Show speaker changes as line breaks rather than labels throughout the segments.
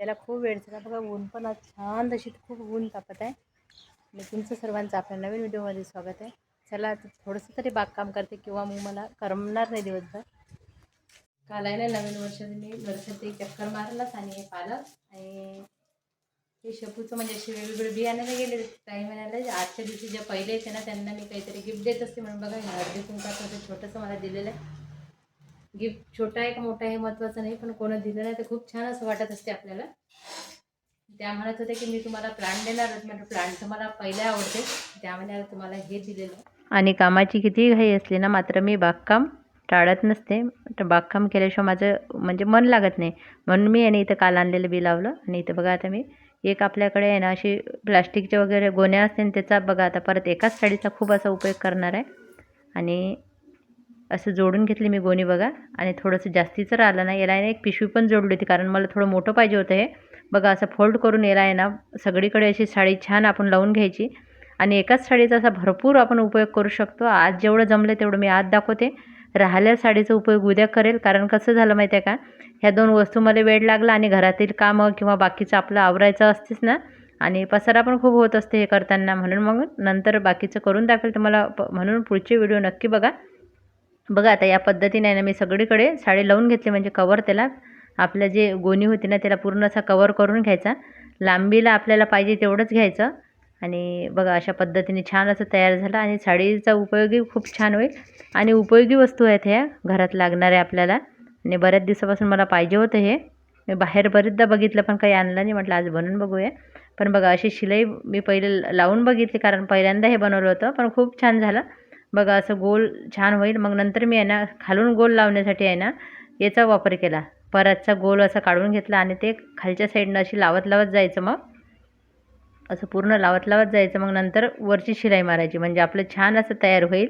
याला खूप वेळ झाला बघा ऊन पण आज छान तशी खूप ऊन तापत आहे. आणि तुमचं सर्वांचं आपल्या नवीन व्हिडिओमध्ये स्वागत आहे. चला थोडंसं तरी बागकाम करते किंवा मग मला करमणार नाही दिवसभर. काल आहे ना नवीन वर्षात मी वर्षात एक चक्कर मारलाच आणि हे पालक आणि हे शेपूचं म्हणजे असे वेगवेगळे बियाण्याला गेले काही म्हणाले आजच्या दिवशी जे पहिले येते ना त्यांना मी काहीतरी गिफ्ट देत असते. म्हणून बघा हे हळदी कुंकाचं छोटंसं मला दिलेलं आहे. गिफ्ट छोटा आहे का मोठा आहे महत्त्वाचं नाही पण कोणं दिलं नाही तर खूप छान असं वाटत असते आपल्याला. त्या म्हणत होते की मी तुम्हाला प्लांट देणार म्हणजे प्लांट तुम्हाला पहिले आवडते त्यामध्ये तुम्हाला हे दिलेलं. आणि कामाची कितीही घाई असली ना मात्र मी बागकाम टाळत नसते. तर बागकाम केल्याशिवाय माझं म्हणजे मन लागत नाही. म्हणून मी याने इथं काल आणलेलं बी लावलं. आणि इथं बघा आता मी एक आपल्याकडे आहे ना अशी प्लास्टिकच्या वगैरे गोण्या असते आणि त्याचा बघा आता परत एकाच साडीचा खूप असा उपयोग करणार आहे. आणि असं जोडून घेतली मी गोणी बघा. आणि थोडंसं जास्तीचं राहिलं ना याला आहे ना एक पिशवी पण जोडली होती. कारण मला थोडं मोठं पाहिजे होतं हे. बघा असं फोल्ड करून याला आहे ना सगळीकडे अशी साडी छान आपण लावून घ्यायची. आणि एकाच साडीचा असा भरपूर आपण उपयोग करू शकतो. आज जेवढं जमलं तेवढं मी आज दाखवते. राहिल्या साडीचा उपयोग उद्या करेल. कारण कसं झालं माहिती आहे का? ह्या दोन वस्तू मला वेळ लागला आणि घरातील कामं किंवा बाकीचं आपलं आवरायचं असतेच ना. आणि पसारा पण खूप होत असते हे करताना. म्हणून मग नंतर बाकीचं करून दाखवेल. तर मला प म्हणून पुढचे व्हिडिओ नक्की बघा. बघा आता या पद्धतीने आहे ना मी सगळीकडे साडी लावून घेतली म्हणजे कवर त्याला. आपलं जे गोणी होती ना त्याला पूर्ण असा कवर करून घ्यायचा. लांबीला आपल्याला पाहिजे तेवढंच घ्यायचं. आणि बघा अशा पद्धतीने छान असं तयार झालं. आणि साडीचा उपयोगी खूप छान होईल. आणि उपयोगी वस्तू आहेत ह्या घरात लागणाऱ्या आपल्याला. आणि बऱ्याच दिवसापासून मला पाहिजे होतं हे. मी बाहेर बरेचदा बघितलं पण काही आणलं नाही. म्हटलं आज बनवून बघूया. पण बघा अशी शिलाई मी पहिले लावून बघितली कारण पहिल्यांदा हे बनवलं होतं. पण खूप छान झालं. बघा असं गोल छान होईल. मग नंतर मी आहे ना खालून गोल लावण्यासाठी आहे ना याचा वापर केला. परतचा गोल असा काढून घेतला आणि ते खालच्या साईडनं अशी लावत लावत जायचं मग. असं पूर्ण लावत लावत जायचं. मग नंतर वरची शिलाई मारायची. म्हणजे आपलं छान असं तयार होईल.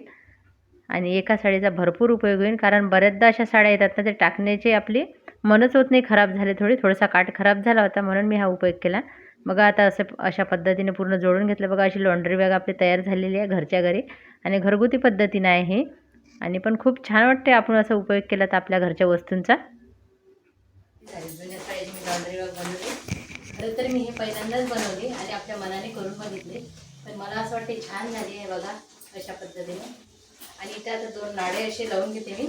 आणि एका साडीचा भरपूर उपयोग होईल. कारण बऱ्याचदा अशा साड्या येतात ना ते टाकण्याची आपली मनच होत नाही. खराब झाले थोडी थोडासा काठ खराब झाला होता म्हणून मी हा उपयोग केला. बघा आता असं अशा पद्धतीने पूर्ण जोडून घेतलं. बघा अशी लॉन्ड्री बॅग आपली तयार झालेली आहे घरच्या घरी आणि घरगुती पद्धतीनं आहे हे. आणि पण खूप छान वाटते आपण असा उपयोग केला तर आपल्या घरच्या वस्तूंचा. मी लॉन्ड्री बॅग खरं तर मी हे पहिल्यांदाच बनवली आणि आपल्या मनाने करून बघितले. तर मला असं वाटते छान झाली आहे बघा अशा पद्धतीने. आणि इथे आता दोन नाडे असे लावून घेते मी.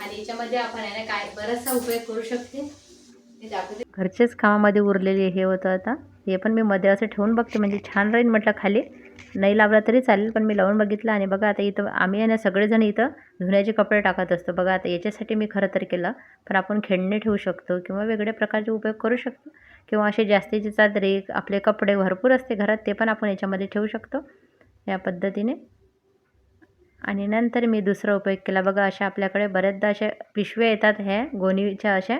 आणि याच्यामध्ये आपण आहे ना काय बराचसा उपयोग करू शकते. घरचेच कामामध्ये उरलेले हे होतं आता. हे पण मी मध्ये असं ठेवून बघते. म्हणजे छान राहील म्हटलं खाली. नाही लावला तरी चालेल पण मी लावून बघितलं आणि बघा आता इथं आम्ही आहे ना सगळेजण इथं धुण्याचे कपडे टाकत असतो. बघा आता याच्यासाठी मी खरं तर केलं पण आपण खेळणे ठेवू शकतो किंवा वेगळ्या प्रकारचे उपयोग करू शकतो. किंवा असे जास्तीचे चादरी आपले कपडे भरपूर असते घरात ते पण आपण याच्यामध्ये ठेवू शकतो. या पद्धतीने. आणि नंतर मी दुसरा उपयोग केला. बघा अशा आपल्याकडे बऱ्याचदा अशा पिशव्या येतात ह्या गोणीच्या अशा.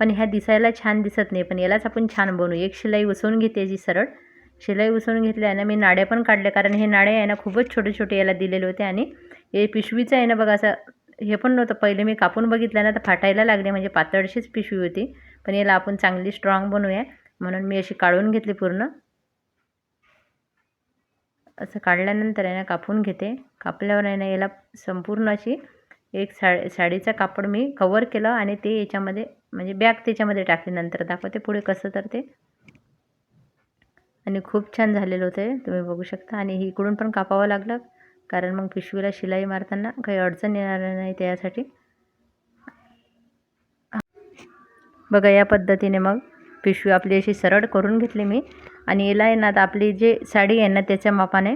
पण ह्या दिसायला छान दिसत नाही. पण यालाच आपण छान बनवू. एक शिलाई उसवून घेते जी सरळ. शिलाई उसवून घेतली आहे ना मी नाड्या पण काढले कारण हे नाडे आहे ना खूपच छोटे छोटे याला दिलेले होते. आणि हे पिशवीचं आहे ना बघा असं हे पण नव्हतं. पहिले मी कापून बघितलं ना तर फाटायला लागले. म्हणजे पातळशीच पिशवी होती. पण याला आपण चांगली स्ट्रॉंग बनवूया. म्हणून मी अशी काढून घेतली पूर्ण. असं काढल्यानंतर आहे ना कापून घेते. कापल्यावर आहे ना याला संपूर्ण अशी एक सा साडीचा कापड मी कवर केलं. आणि ते याच्यामध्ये म्हणजे बॅग त्याच्यामध्ये टाकली नंतर दाखवते. पुढे कसं तर ते. आणि खूप छान झालेलं होतं तुम्ही बघू शकता. आणि इकडून पण कापावं लागलं. कारण मग पिशवीला शिलाई मारताना काही अडचण येणार नाही त्यासाठी. बघा या पद्धतीने मग पिशवी आपली अशी सरळ करून घेतली मी. आणि याला आहे ना आता आपली जी साडी आहे ना त्याच्या मापाने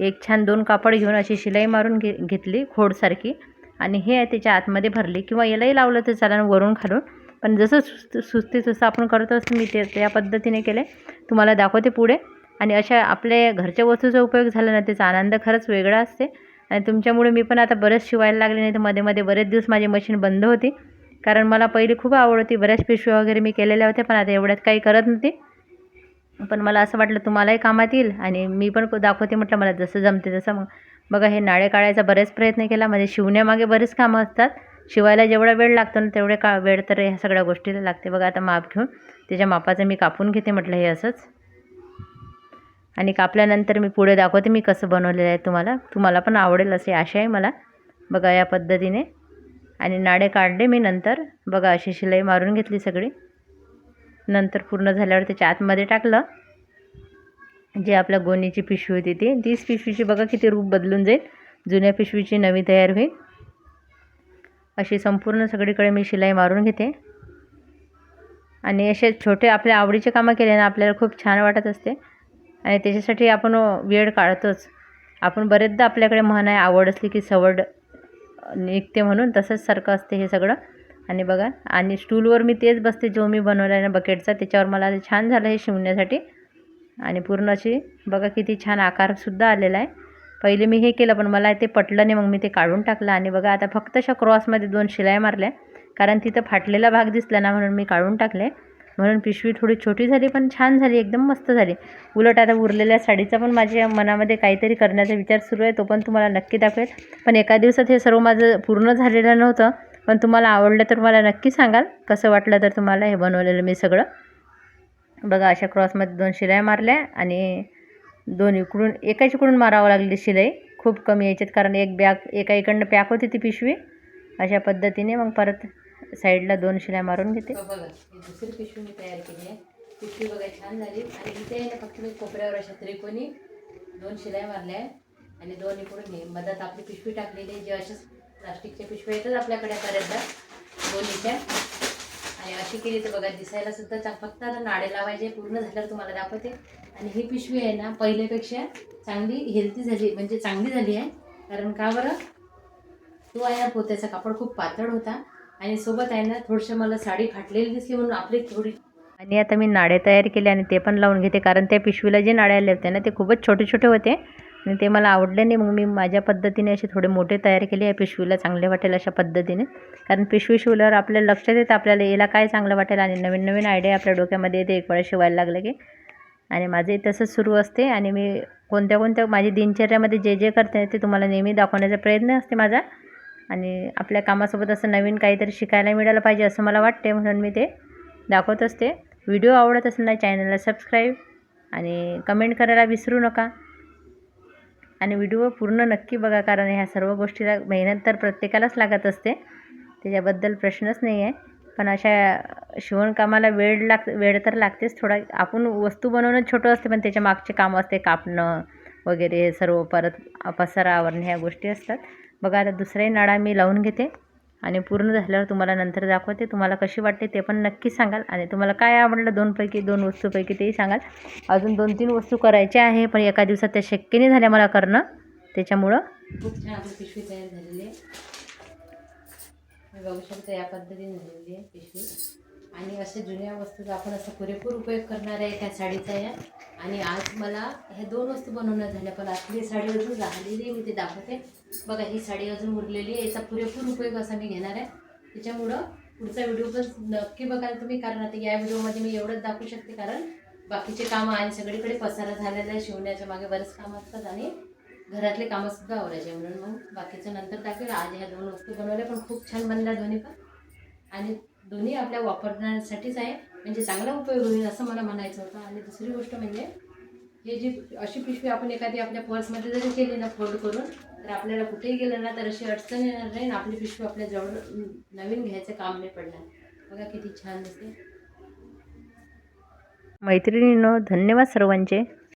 एक छान दोन कापड घेऊन अशी शिलाई मारून घे घेतली खोडसारखी. आणि हे आहे त्याच्या आतमध्ये भरली. किंवा यालाही लावलं तर चालेल वरून खालून. पण जसं सुस्त सुस्ती तसं आपण करत असतो मी ते त्या पद्धतीने केले. तुम्हाला दाखवते पुढे. आणि अशा आपल्या घरच्या वस्तूचा उपयोग झाला ना त्याचा आनंद खरंच वेगळा असते. आणि तुमच्यामुळे मी पण आता बरेच शिवायला लागले नाही तर मध्ये मध्ये बरेच दिवस माझी मशीन बंद होती. कारण मला पहिली खूप आवड होती बऱ्याच पिशव्या वगैरे मी केलेल्या होत्या पण आता एवढ्यात काही करत नव्हती. पण मला असं वाटलं तुम्हालाही कामात येईल. आणि मी पण दाखवते म्हटलं मला जसं जमते तसं मग. बघा हे नाळे काढायचा बरेच प्रयत्न केला. म्हणजे शिवण्यामागे बरेच कामं असतात. शिवायला जेवढा वेळ लागतो ना तेवढे का वेळ तर ह्या सगळ्या गोष्टीला लागते. बघा आता माप घेऊन त्याच्या मापाचं मी कापून घेते म्हटलं हे असंच. आणि कापल्यानंतर मी पुढे दाखवते मी कसं बनवलेलं आहे तुम्हाला. तुम्हाला पण आवडेल असे आशा आहे मला. बघा या पद्धतीने. आणि नाडे काढले मी नंतर. बघा अशी शिलाई मारून घेतली सगळी. नंतर पूर्ण झाल्यावर त्याच्या आतमध्ये टाकलं. जे आपल्या गोणीची पिशवी होती ती. तीच पिशवीची बघा किती रूप बदलून जाईल. जुन्या पिशवीची नवी तयार होईल. अशी संपूर्ण सगळीकडे मी शिलाई मारून घेते. आणि असे छोटे आपल्या आवडीचे कामं केले ना आपल्याला खूप छान वाटत असते. आणि त्याच्यासाठी आपण वेळ काढतोच. आपण बरेचदा आपल्याकडे म्हण आहे आवड असली की सवड निघते म्हणून तसंच सारखं असते हे सगळं. आणि बघा आणि स्टूलवर मी तेच बसते जो मी बनवला आहे ना बकेटचा त्याच्यावर मला छान झालं हे शिवण्यासाठी. आणि पूर्ण अशी बघा किती छान आकारसुद्धा आलेला आहे. पहिले मी हे केलं पण मला ते पटलं नाही मग मी ते काढून टाकलं. आणि बघा आता फक्त अशा क्रॉसमध्ये दोन शिलाई मारल्या कारण तिथं फाटलेला भाग दिसला ना म्हणून मी काढून टाकले. म्हणून पिशवी थोडी छोटी झाली पण छान झाली एकदम मस्त झाली. उलट आता उरलेल्या साडीचा पण माझ्या मनामध्ये काहीतरी करण्याचा विचार सुरू आहे तो पण तुम्हाला नक्की दाखवेल. पण एका दिवसात हे सर्व माझं पूर्ण झालेलं नव्हतं पण तुम्हाला आवडलं तर मला नक्की सांगाल कसं वाटलं तर तुम्हाला हे बनवलेलं मी सगळं. बघा अशा क्रॉसमध्ये दोन शिलाई मारल्या आणि दोन इकडून मारावं लागली शिलाई. खूप कमी याच्यात कारण एक बॅग एका इकडनं पॅक होती ती पिशवी. अशा पद्धतीने मग परत साईडला दोन शिलाई मारून घेते. हो, बघा दुसरी पिशवी मी तयार केली आहे. पिशवी बघा छान झाली. आणि इथे आहे ना फक्त मी कोपऱ्यावर अशा त्रिकोणी दोन शिलाई मारल्या आहे आणि दोन इकडून मधात आपली पिशवी टाकलेली आहे. जे अशाच प्लास्टिकच्या पिशव्या येतात आपल्याकडे बऱ्याचदा दोन्हीच्या. आणि अशी केली तर बघा दिसायला सुद्धा चांग फक्त आता नाडे लावायचे पूर्ण झाल्यावर तुम्हाला दाखवते. आणि ही पिशवी आहे ना पहिल्यापेक्षा चांगली हेल्थी झाली म्हणजे चांगली झाली आहे. कारण का बरं? तो आहे ना पोत्याचा कापड खूप पातळ होता. आणि सोबत आहे ना थोडीशी मला साडी फाटलेली दिसली म्हणून आपली थोडी आणि आता मी नाडे तयार केले आणि ते पण लावून घेते कारण त्या पिशवीला जे नाडे आले होते ना ते खूपच छोटे छोटे होते. आणि ते मला आवडले नाही. मग मी माझ्या पद्धतीने असे थोडे मोठे तयार केले. या पिशवीला चांगले वाटेल अशा पद्धतीने. कारण पिशवी शिवल्यावर आपल्याला लक्षात येतं आपल्याला याला काय चांगलं वाटेल आणि नवीन नवीन आयडिया आपल्या डोक्यामध्ये येते. एक वेळा शिवायला लागलं की. आणि माझे तसंच सुरू असते. आणि मी कोणत्या कोणत्या माझी दिनचर्यामध्ये जे जे करते ते तुम्हाला नेहमी दाखवण्याचा प्रयत्न असते माझा. आणि आपल्या कामासोबत असं नवीन काहीतरी शिकायला मिळालं पाहिजे असं मला वाटते. म्हणून मी ते दाखवत असते. व्हिडिओ आवडत असेल ना चॅनलला सबस्क्राईब आणि कमेंट करायला विसरू नका. आणि व्हिडिओ पूर्ण नक्की बघा कारण ह्या सर्व गोष्टीला मेहनत तर प्रत्येकालाच लागत असते. त्याच्याबद्दल प्रश्नच नाही आहे. पण अशा शिवणकामाला वेळ लाग वेळ तर लागतेच. थोडा आपण वस्तू बनवणं छोटं असते पण त्याच्या मागचे काम असते कापणं वगैरे सर्व परत पसारा आवरणं ह्या गोष्टी असतात. बघा आता दुसराही नळा मी लावून घेते. आणि पूर्ण झाल्यावर तुम्हाला नंतर दाखवते तुम्हाला कशी वाटते ते पण नक्की सांगाल. आणि तुम्हाला काय आवडलं दोनपैकी दोन वस्तूपैकी तेही सांगाल. अजून दोन तीन वस्तू करायच्या आहे पण एका दिवसात त्या शक्य नाही झाल्या मला करणं. त्याच्यामुळं खूप छान आपली पिशवी तयार झालेली आहे. बघू शकता या पद्धतीने झालेली आहे पिशवी. आणि अशा जुन्या वस्तूचा आपण असं पुरेपूर उपयोग करणार आहे त्या साडीचा या. आणि आज मला ह्या दोन वस्तू बनवण्यात झाल्या पण आपली साडी अजून राहिलेली मी ते दाखवते. बघा ही साडी अजून उरलेली आहे. याचा पुरेपूर उपयोग असा मी घेणार आहे. त्याच्यामुळं पुढचा व्हिडिओ पण नक्की बघाल तुम्ही कारण आता या व्हिडिओमध्ये मी एवढंच दाखवू शकते कारण बाकीचे कामं आणि सगळीकडे पसारा झालेला आहे. शिवण्याच्या मागे बरेच कामं असतात आणि घरातले कामंसुद्धा आवडायचे म्हणून मग बाकीचं नंतर दाखवेल. आज ह्या दोन वस्तू बनवल्या पण खूप छान बनल्या दोन्ही पण. आणि दोन्ही आपल्या वापरण्यासाठीच आहे. म्हणजे चांगला उपयोग होईल असं मला म्हणायचं होतं. आणि दुसरी गोष्ट म्हणजे हे जी अशी पिशवी आपण एखादी आपल्या पर्समध्ये जरी केली ना फोल्ड करून तर आपल्याला कुठेही गेलं ना तर अशी अडचण येणार नाही आपली पिशवी आपल्या जवळ नवीन घ्यायचं काम नाही पडणार. बघा किती छान दिसते. मैत्रिणींनो धन्यवाद सर्वांचे.